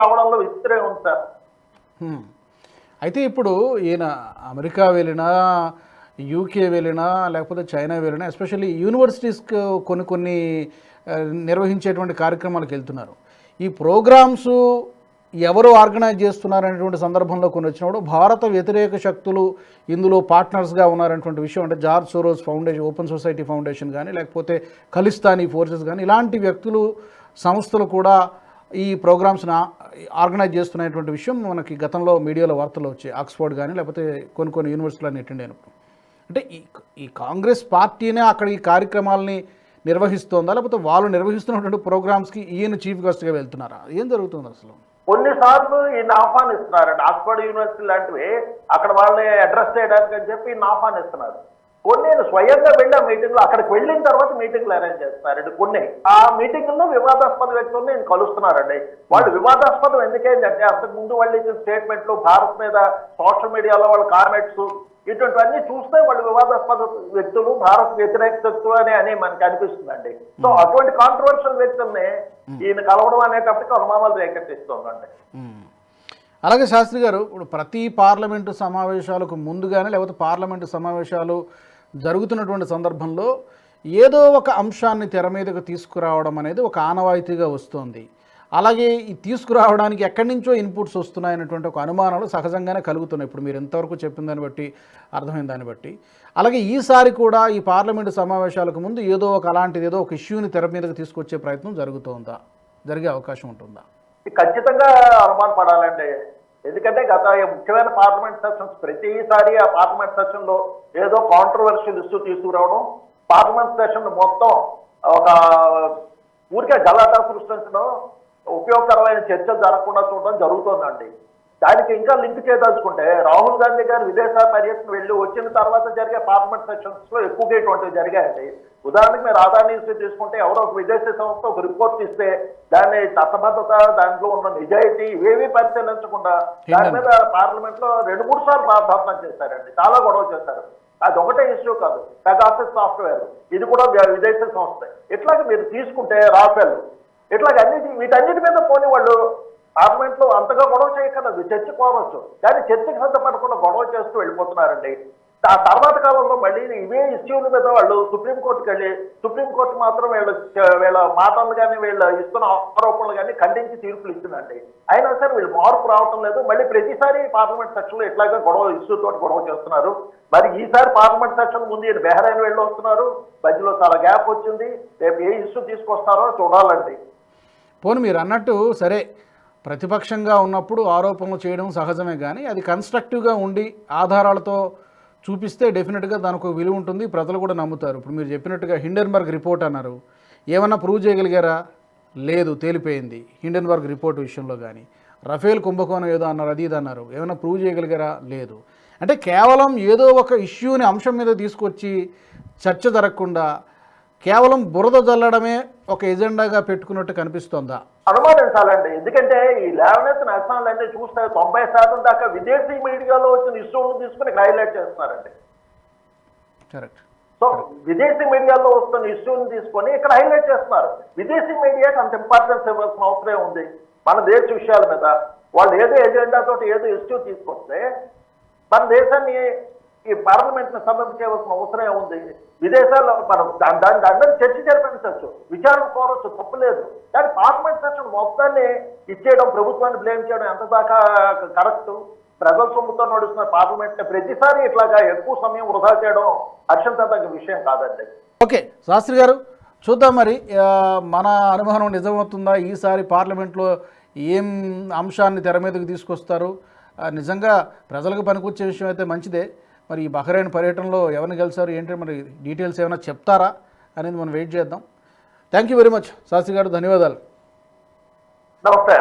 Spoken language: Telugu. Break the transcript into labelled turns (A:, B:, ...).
A: కావడంలో విచిత్రం ఉంది సార్
B: అయితే ఇప్పుడు ఈయన అమెరికా వెళ్ళినా యూకే వెళ్ళినా లేకపోతే చైనా వెళ్ళినా ఎస్పెషల్లీ యూనివర్సిటీస్కి కొన్ని కొన్ని నిర్వహించేటువంటి కార్యక్రమాలకు వెళ్తున్నారు. ఈ ప్రోగ్రామ్స్ ఎవరు ఆర్గనైజ్ చేస్తున్నారనేటువంటి సందర్భంలో కొన్ని వచ్చినప్పుడు భారత వ్యతిరేక శక్తులు ఇందులో పార్ట్నర్స్గా ఉన్నారనేటువంటి విషయం అంటే George Soros foundation open society foundation కానీ లేకపోతే ఖలిస్తానీ ఫోర్సెస్ కానీ ఇలాంటి వ్యక్తులు సంస్థలు కూడా ఈ ప్రోగ్రామ్స్ని ఆర్గనైజ్ చేస్తున్నటువంటి విషయం మనకి గతంలో మీడియాలో వార్తలు వచ్చాయి ఆక్స్ఫర్డ్ కానీ లేకపోతే కొన్ని కొన్ని యూనివర్సిటీలని అటెండ్ అయినప్పుడు. అంటే ఈ ఈ కాంగ్రెస్ పార్టీనే అక్కడ ఈ కార్యక్రమాలని నిర్వహిస్తోందా లేకపోతే వాళ్ళు నిర్వహిస్తున్నటువంటి ప్రోగ్రామ్స్కి ఈయన చీఫ్ గెస్ట్గా వెళ్తున్నారా? ఏం జరుగుతుంది అసలు?
A: కొన్నిసార్లు ఈయన ఆహ్వానిస్తున్నారండి. ఆక్స్ఫర్డ్ యూనివర్సిటీ లాంటివి అక్కడ వాళ్ళని అడ్రస్ చేయడానికి అని చెప్పి ఈయన ఆహ్వానిస్తున్నారు. కొన్ని ఈయన స్వయంగా వెళ్ళి ఆ మీటింగ్లో అక్కడికి వెళ్ళిన తర్వాత మీటింగ్లు అరేంజ్ చేస్తున్నారండి కొన్ని ఆ మీటింగ్లో వివాదాస్పద వ్యక్తులను ఈయన కలుస్తున్నారండి వాళ్ళు వివాదాస్పదం అంతకు ముందు వాళ్ళు ఇచ్చిన స్టేట్మెంట్లు భారత్ మీద సోషల్ మీడియాలో వాళ్ళ కామెంట్స్ ఇటువంటివన్నీ చూస్తే వాళ్ళు వివాదాస్పద వ్యక్తులు భారత్ వ్యతిరేక శక్తులు అని అని మనకి అనిపిస్తుందండి. సో అటువంటి కాంట్రవర్షియల్ వ్యక్తుల్ని ఈయన కలవడం అనేటప్పటికి అనుమానాలు రేకెత్తిస్తుందండి.
B: అలాగే శాస్త్రి గారు ఇప్పుడు ప్రతి పార్లమెంటు సమావేశాలకు ముందుగానే లేకపోతే పార్లమెంటు సమావేశాలు జరుగుతున్నటువంటి సందర్భంలో ఏదో ఒక అంశాన్ని తెర మీదకు తీసుకురావడం అనేది ఒక ఆనవాయితీగా వస్తుంది. అలాగే ఈ తీసుకురావడానికి ఎక్కడి నుంచో ఇన్పుట్స్ వస్తున్నాయనేటువంటి ఒక అనుమానాలు సహజంగానే కలుగుతున్నాయి. ఇప్పుడు మీరు ఎంతవరకు చెప్పిన దాన్ని బట్టి అర్థమైన దాన్ని బట్టి. అలాగే ఈసారి కూడా ఈ పార్లమెంటు సమావేశాలకు ముందు ఏదో ఒక అలాంటిది ఏదో ఒక ఇష్యూని తెర మీదకు తీసుకొచ్చే ప్రయత్నం జరుగుతుందా? జరిగే అవకాశం ఉంటుందా?
A: ఖచ్చితంగా అనుమానం పడాలండి ఎందుకంటే గత ముఖ్యమైన పార్లమెంట్ సెషన్స్ ప్రతిసారి ఆ పార్లమెంట్ సెషన్లో ఏదో కాంట్రవర్షియల్ ఇష్యూ తీసుకురావడం పార్లమెంట్ సెషన్ మొత్తం ఒక ఊరికే గలాటా సృష్టించడం ఉపయోగకరమైన చర్చలు జరగకుండా చూడడం జరుగుతోందండి. దానికి ఇంకా లింక్ చేయదలుచుకుంటే రాహుల్ గాంధీ గారు విదేశ పర్యటన వెళ్ళి వచ్చిన తర్వాత జరిగే పార్లమెంట్ సెషన్స్లో ఎక్కువగా ఇటువంటివి జరిగాయండి. ఉదాహరణకి మీరు ఆదాని తీసుకుంటే ఎవరో ఒక విదేశీ సంస్థ ఒక రిపోర్ట్ ఇస్తే దాన్ని చట్టబద్ధత దాంట్లో ఉన్న నిజాయితీ ఇవేవి పరిశీలించకుండా దాని మీద పార్లమెంట్లో రెండు మూడు సార్లు ప్రార్థన చేశారండి. చాలా గొడవ చేశారు. అది ఒకటే ఇష్యూ కాదు. Pegasus software. ఇది కూడా విదేశీ సంస్థ. ఇట్లాగే మీరు తీసుకుంటే రాఫెల్. ఇట్లాగ అన్నిటి వీటన్నిటి మీద పోని వాళ్ళు పార్లమెంట్లో అంతగా గొడవ చేయకలేదు చర్చ కోరవచ్చు కానీ చర్చకు సిద్ధపడకుండా గొడవ చేస్తూ వెళ్ళిపోతున్నారండి. ఆ తర్వాత కాలంలో మళ్ళీ ఇవే ఇష్యూల మీద వాళ్ళు సుప్రీంకోర్టుకి వెళ్ళి సుప్రీంకోర్టు మాత్రం వీళ్ళ వీళ్ళ మాటలు కానీ వీళ్ళ ఇస్తున్న ఆరోపణలు కానీ ఖండించి తీర్పులు ఇస్తుందండి అయినా సరే వీళ్ళు మార్పు రావటం లేదు. మళ్ళీ ప్రతిసారి పార్లమెంట్ సెక్షన్లో ఇట్లాగే గొడవ ఇష్యూతో తోటి గొడవ చేస్తున్నారు. మరి ఈసారి పార్లమెంట్ సెక్షన్ ముందు ఈయన బెహరైన్ వెళ్ళి వస్తున్నారు. మధ్యలో చాలా గ్యాప్ వచ్చింది. రేపు ఏ ఇష్యూ తీసుకొస్తారో చూడాలండి.
B: పోను మీరు అన్నట్టు సరే ప్రతిపక్షంగా ఉన్నప్పుడు ఆరోపణలు చేయడం సహజమే కానీ అది కన్స్ట్రక్టివ్గా ఉండి ఆధారాలతో చూపిస్తే డెఫినెట్గా దానికి ఒక విలువ ఉంటుంది. ప్రజలు కూడా నమ్ముతారు. ఇప్పుడు మీరు చెప్పినట్టుగా హిండెన్బర్గ్ రిపోర్ట్ అన్నారు. ఏమన్నా ప్రూవ్ చేయగలిగారా? లేదు తేలిపోయింది. హిండెన్బర్గ్ రిపోర్ట్ విషయంలో కానీ రఫేల్ కుంభకోణం ఏదో అన్నారు అది ఇది అన్నారు. ఏమైనా ప్రూవ్ చేయగలిగారా? లేదు. అంటే కేవలం ఏదో ఒక ఇష్యూని అంశం మీద తీసుకొచ్చి చర్చ జరగకుండా కేవలం బురద జల్లడమే ఒక ఎజెండాగా పెట్టుకున్నట్టు కనిపిస్తోందా?
A: అనుమానించాలండి. ఎందుకంటే ఈ లేవనెత్తిన అంశాలన్నీ చూస్తే తొంభై శాతం దాకా విదేశీ మీడియాలో వచ్చిన ఇష్యూలను తీసుకుని హైలైట్ చేస్తున్నారండి.
B: కరెక్ట్
A: సో విదేశీ మీడియాలో వస్తున్న ఇష్యూని తీసుకొని ఇక్కడ హైలైట్ చేస్తున్నారు. విదేశీ మీడియాకి అంత ఇంపార్టెన్స్ ఇవ్వాల్సిన అవసరం ఉంది? మన దేశ విషయాల మీద వాళ్ళు ఏదో ఎజెండా తోటి ఏదో ఇష్యూ తీసుకొస్తే మన దేశాన్ని ఈ పార్లమెంట్ని సమర్పించవలసిన అవసరం ఏముంది? విదేశాల్లో మనం దాని దాని దాని మీద చర్చ జరిపించవచ్చు. విచారణ కోరవచ్చు తప్పులేదు కానీ పార్లమెంట్ సెషన్ మొత్తాన్ని ఇచ్చేయడం ప్రభుత్వాన్ని బ్లేమ్ చేయడం ఎంత దాకా కరెక్ట్? ప్రజల సొమ్ముతో నడుస్తున్న పార్లమెంట్ ప్రతిసారి ఇట్లాగా ఎక్కువ సమయం వృధా చేయడం హర్షించదగ్గ విషయం కాదండి.
B: ఓకే శాస్త్రి గారు చూద్దాం మరి మన అనుమానం నిజమవుతుందా? ఈసారి పార్లమెంట్లో ఏం అంశాన్ని తెర మీదకి తీసుకొస్తారు? నిజంగా ప్రజలకు పనికొచ్చే విషయం అయితే మంచిదే. మరి ఈ బహ్రైన్ పర్యటనలో ఎవరిని గెలిచారు ఏంటి మరి డీటెయిల్స్ ఏమైనా చెప్తారా అనేది మనం వెయిట్ చేద్దాం. Thank you very much Shastri garu ధన్యవాదాలు.
A: నమస్తే.